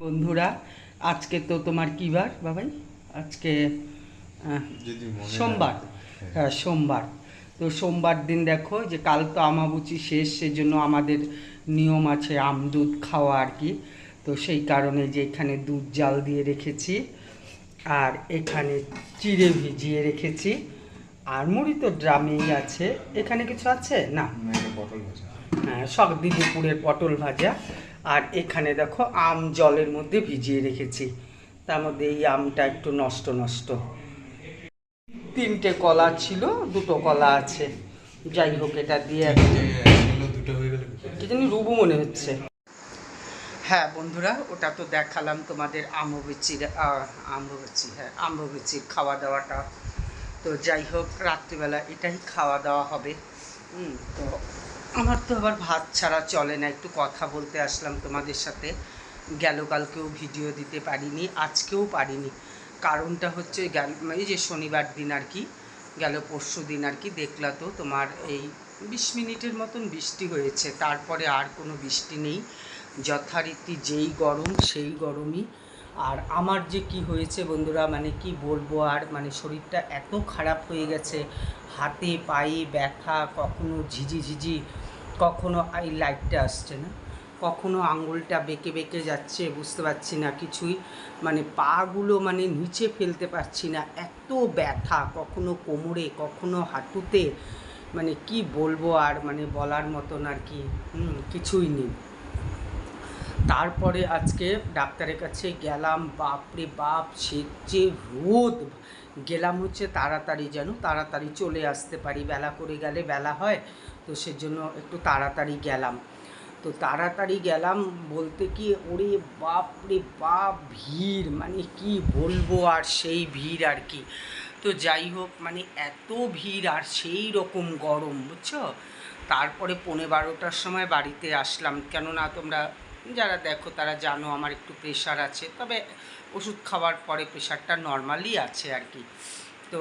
বন্ধুরা আজকে তো তোমার কি বার বাবাই? আজকে সোমবার। হ্যাঁ। সোমবার। তো সোমবার দিন দেখো যে কাল তো আমাবুচি শেষ সেজন্য আমাদের নিয়ম আছে আম দুধ খাওয়া আর কি। তো সেই কারণে যে এখানে দুধ জাল দিয়ে রেখেছি আর এখানে চিড়ে ভিজিয়ে রেখেছি। আর মুড়ি তো ড্রামেই আছে। এখানে কিছু আছে? না? হ্যাঁ সব দিদিপুরের পটল ভাজা। আর এখানে দেখো আম জলের মধ্যে ভিজিয়ে রেখেছি। তার মধ্যে এই আমটা একটু নষ্ট নষ্ট। তিনটে কলা ছিল দুটো কলা আছে। যাই হোক এটা দিয়ে কি জানি রুবু মনে হচ্ছে। হ্যাঁ বন্ধুরা ওটা তো দেখালাম তোমাদের আম্ববিচির আম্ববিচি হ্যাঁ আম্ববিচির খাওয়া দাওয়াটা তো যাই হোক রাত্রিবেলা এটাই খাওয়া দাওয়া হবে। হুম, তো আমার তো আবার ভাত ছাড়া চলে না, একটু কথা বলতে আসলাম তোমাদের সাথে। গেল কালকেও ভিডিও দিতে পারিনি, আজকেও পারিনি। কারণটা হচ্ছে গেল, এই যে শনিবার দিন আর কি, গেল পরশু দিন আর কি দেখলা তো তোমার এই বিশ মিনিটের মতন বৃষ্টি হয়েছে, তারপরে আর কোনো বৃষ্টি নেই। যথারীতি যেই গরম, সেই গরমই। আর আমার যে কি হয়েছে বন্ধুরা মানে কি বলব আর মানে শরীরটা এত খারাপ হয়ে গেছে, হাতে পায়ে ব্যথা, কখনো ঝিঝি ঝিঝি কখনো এই লাইটটা আসছে না। কখনো আঙুলটা বেঁকে বেঁকে যাচ্ছে, বুঝতে পারছি না কিছুই। মানে পাগুলো মানে নিচে ফেলতে পারছি না। এত ব্যথা, কখনো কোমরে, কখনো হাঁটুতে। মানে কি বলব আর মানে বলার মতন আর কি কিছুই নেই। তারপরে আজকে ডাক্তারের কাছে গেলাম, বাপরে বাপ, সে যে রোদ। গেলাম হচ্ছে তাড়াতাড়ি যেন তাড়াতাড়ি চলে আসতে পারি, বেলা করে গেলে বেলা হয়, তো সেজন্য একটু তাড়াতাড়ি গেলাম। তো তাড়াতাড়ি গেলাম বলতে কি, ওরে বাপরে বাপ, ভিড় মানে কি বলব আর সেই ভিড় আর কি। তো যাই হোক মানে এত ভিড় আর সেই রকম গরম, বুঝছ? তারপরে পৌনে বারোটার সময় বাড়িতে আসলাম, কেননা তোমরা যারা দেখো তারা জানো আমার একটু প্রেশার আছে, তবে ওষুধ খাওয়ার পরে প্রেশারটা নর্মালি আছে আর কি। তো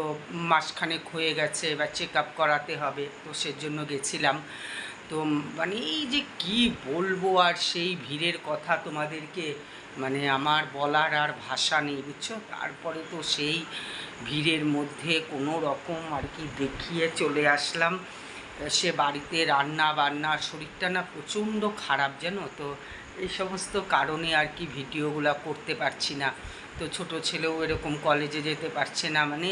মাসখানেক হয়ে গেছে, এবার চেক আপ করাতে হবে, তো সেজন্য গেছিলাম। তো মানে এই যে কি বলব আর সেই ভিড়ের কথা তোমাদেরকে মানে আমার বলার আর ভাষা নেই, বুঝছ? তারপরে তো সেই ভিড়ের মধ্যে কোনো রকম আর কি দেখিয়ে চলে আসলাম। সে বাড়িতে রান্না বান্না, শরীরটা না প্রচণ্ড খারাপ জানো? তো এই সমস্ত কারণে আর কি ভিডিওগুলো করতে পারছি না। তো ছোট ছেলেও এরকম কলেজে যেতে পারছে না। মানে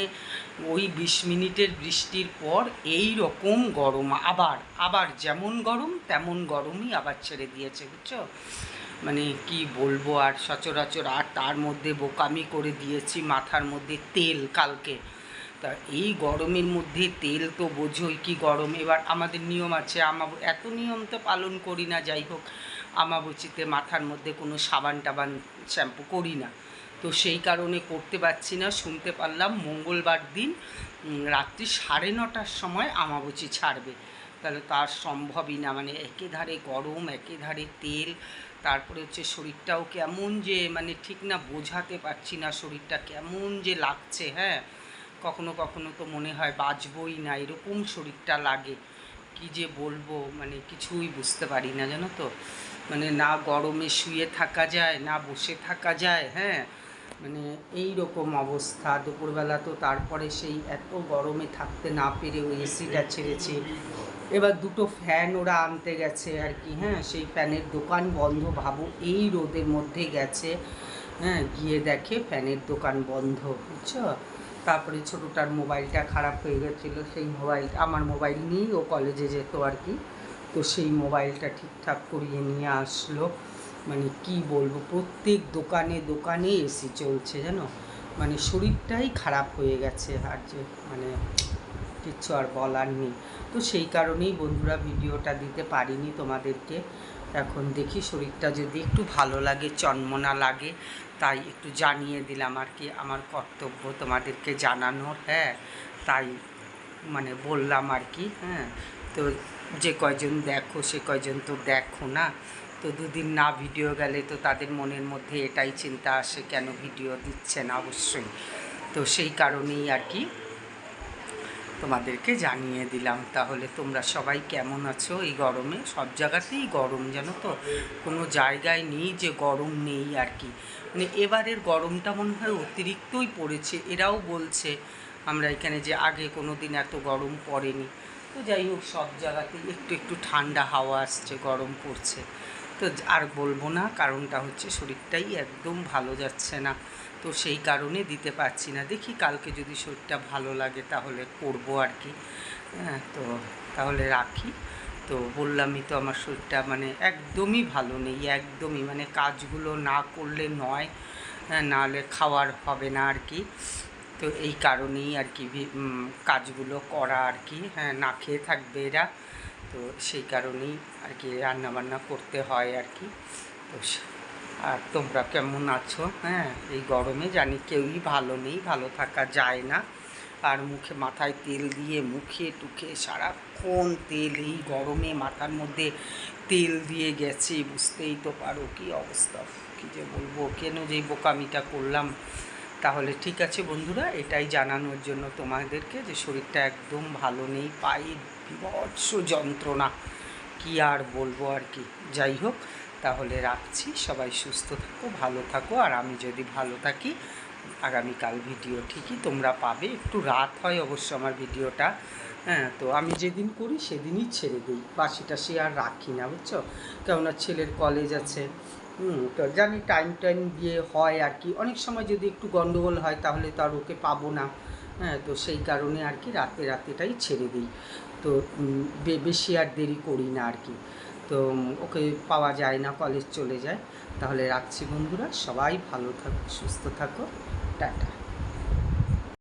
ওই বিশ মিনিটের বৃষ্টির পর এই রকম গরম, আবার আবার যেমন গরম, তেমন গরমই আবার ছেড়ে দিয়েছে, বুঝছ? মানে কি বলব আর সচরাচর, আর তার মধ্যে বোকামি করে দিয়েছি মাথার মধ্যে তেল কালকে। তা এই গরমের মধ্যে তেল তো বোঝোই কি গরম। এবার আমাদের নিয়ম আছে, আমা এত নিয়ম তো পালন করি না, যাই হোক। আমাবচিতে মাথার মধ্যে কোনো সাবান টাবান শ্যাম্পু করি না। তো সেই কারণে করতে পারছি না, শুনতে পারলাম মঙ্গলবার দিন রাত্রি সাড়ে নটার সময় আমাবচি ছাড়বে। তাহলে তার সম্ভবই না মানে একে ধারে গরম একে ধারে তেল, তারপরে হচ্ছে শরীরটাও কেমন যে মানে ঠিক না বোঝাতে পারছি না শরীরটা কেমন যে লাগছে হ্যাঁ? কখনো কখনো তো মনে হয় বাঁচবই না, এরকম শরীরটা লাগে। কি যে বলব? মানে কিছুই বুঝতে পারি না, জানো তো? মানে না গরমে শুয়ে থাকা যায়, না বসে থাকা যায় হ্যাঁ? মানে এই রকম অবস্থা। দুপুরবেলা তো তারপরে সেই এত গরমে থাকতে না পেরে ওই এসিটা ছেড়েছি। এবার দুটো ফ্যান ওরা আনতে গেছে আর কি হ্যাঁ? সেই ফ্যানের দোকান বন্ধ, ভাবো এই রোদের মধ্যে গেছে হ্যাঁ? গিয়ে দেখে ফ্যানের দোকান বন্ধ, বুঝছ? তারপরে ছোটোটার মোবাইলটা খারাপ হয়ে গেছিল, সেই মোবাইল, আমার মোবাইল নিয়েই ও কলেজে যেত আর কি। তো সেই মোবাইলটা ঠিকঠাক করিয়ে নিয়ে আসলো। মানে কি বলব, প্রত্যেক দোকানে দোকানে এসি চলছে জানো? মানে শরীরটাই খারাপ হয়ে গেছে আর যে মানে কিচ্ছু আর বলার নেই। তো সেই কারণেই বন্ধুরা ভিডিওটা দিতে পারিনি তোমাদেরকে। এখন দেখি শরীরটা যদি একটু ভালো লাগে, চন্মনা লাগে, তাই একটু জানিয়ে দিলাম আর কি, আমার কর্তব্য তোমাদেরকে জানানোর হ্যাঁ তাই মানে বললাম আর কি হ্যাঁ। তো যে কয়জন দেখো, সে কয়জন তো দেখো না। তো দুদিন না ভিডিও গেলে তো তাদের মনের মধ্যে এটাই চিন্তা আসে, কেন ভিডিও দিচ্ছে না? অবশ্যই। তো সেই কারণেই আর কি তোমাদেরকে জানিয়ে দিলাম। তাহলে তোমরা সবাই কেমন আছো? এই গরমে সব জায়গাতেই গরম, জানো তো? কোনো জায়গায় নেই যে গরম নেই আর কি। মানে এবারের গরমটা মনে হয় অতিরিক্তই পড়েছে। এরাও বলছে, আমরা এখানে যে আগে কোনো দিন এত গরম পড়েনি। তো যাই হোক, সব জায়গাতেই একটু একটু ঠান্ডা হাওয়া আসছে, গরম পড়ছে। তো আর বলব না কারণটা হচ্ছে শরীরটাই একদম ভালো যাচ্ছে না। তো সেই কারণে দিতে পারছি না। দেখি কালকে যদি শরীরটা ভালো লাগে তাহলে করব আর কি। হ্যাঁ তো তাহলে রাখি। তো বললামই তো আমার শরীরটা মানে একদমই ভালো নেই একদমই। মানে কাজগুলো না করলে নয় হ্যাঁ, নাহলে খাওয়ার হবে না আর কি। তো এই কারণেই আর কি কাজগুলো করা আর কি। হ্যাঁ না খেয়ে থাকবে এরা। তো সেই কারণেই আর কি রান্নাবান্না করতে হয় আর কি। তো আর তোমরা কেমন আছো? হ্যাঁ এই গরমে জানি কেউই ভালো নেই, ভালো থাকা যায় না। আর মুখে মাথায় তেল দিয়ে মুখে টুখে সারাক্ষণ তেল, এই গরমে মাথার মধ্যে তেল দিয়ে গেছে, বুঝতেই তো পারো কি অবস্থা, কী যে বলব, কেন যে বোকামিটা করলাম। তাহলে ঠিক আছে বন্ধুরা, এটাই জানানোর জন্য তোমাদেরকে যে শরীরটা একদম ভালো নেই পায়ে বিভৎস যন্ত্রণা। কি আর বলব আর কি? যাই হোক, তাহলে রাখছি। সবাই সুস্থ থাকো, ভালো থাকো। আর আমি যদি ভালো থাকি, আগামীকাল ভিডিও ঠিকই তোমরা পাবে। একটু রাত হয় অবশ্য আমার ভিডিওটা। হ্যাঁ তো আমি যেদিন করি, সেদিনই ছেড়ে দিই। বাসিটা সে আর রাখি না, বুঝছ? কেননা ছেলের কলেজ আছে। তো জানি টাইম টাইম দিয়ে হয় আর কি। অনেক সময় যদি একটু গন্ডগোল হয়, তাহলে তো আর ওকে পাবো না। হ্যাঁ তো সেই কারণে আর কি রাতে রাতেটাই ছেড়ে দিই। তো বেশি আর দেরি করি না আর কি। তো, ওকে পাওয়া যায় না, কলেজ চলে যায়। তাহলে রাখছি বন্ধুরা, সবাই ভালো থাকো, সুস্থ থাকো। টাটা।